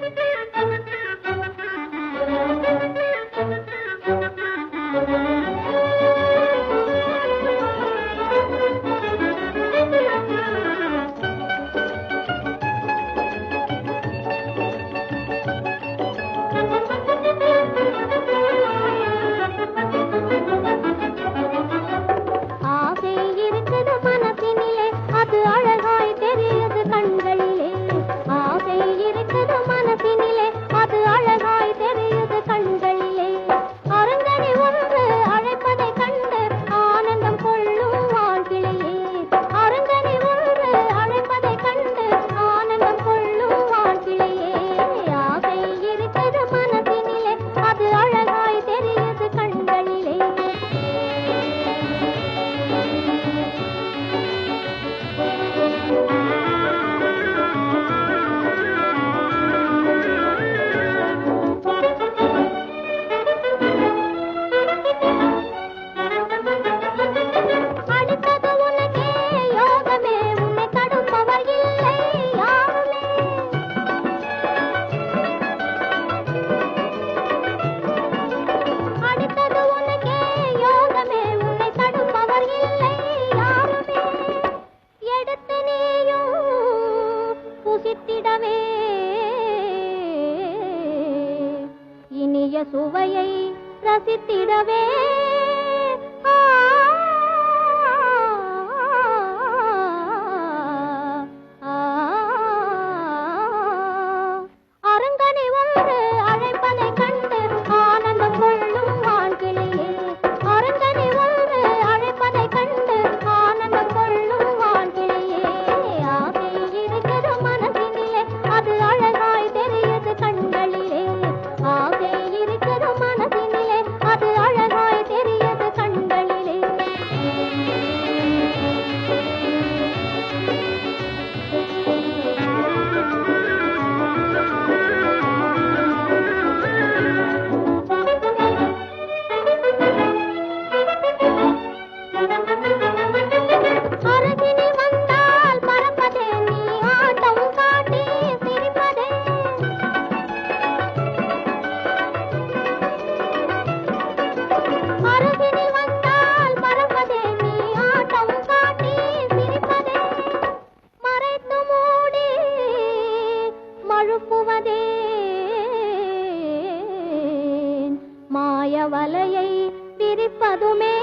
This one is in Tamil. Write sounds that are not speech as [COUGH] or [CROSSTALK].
Thank [LAUGHS] you. இனிய சுவையை ரசித்திடவே. மயவலையை விரிப்பதுமே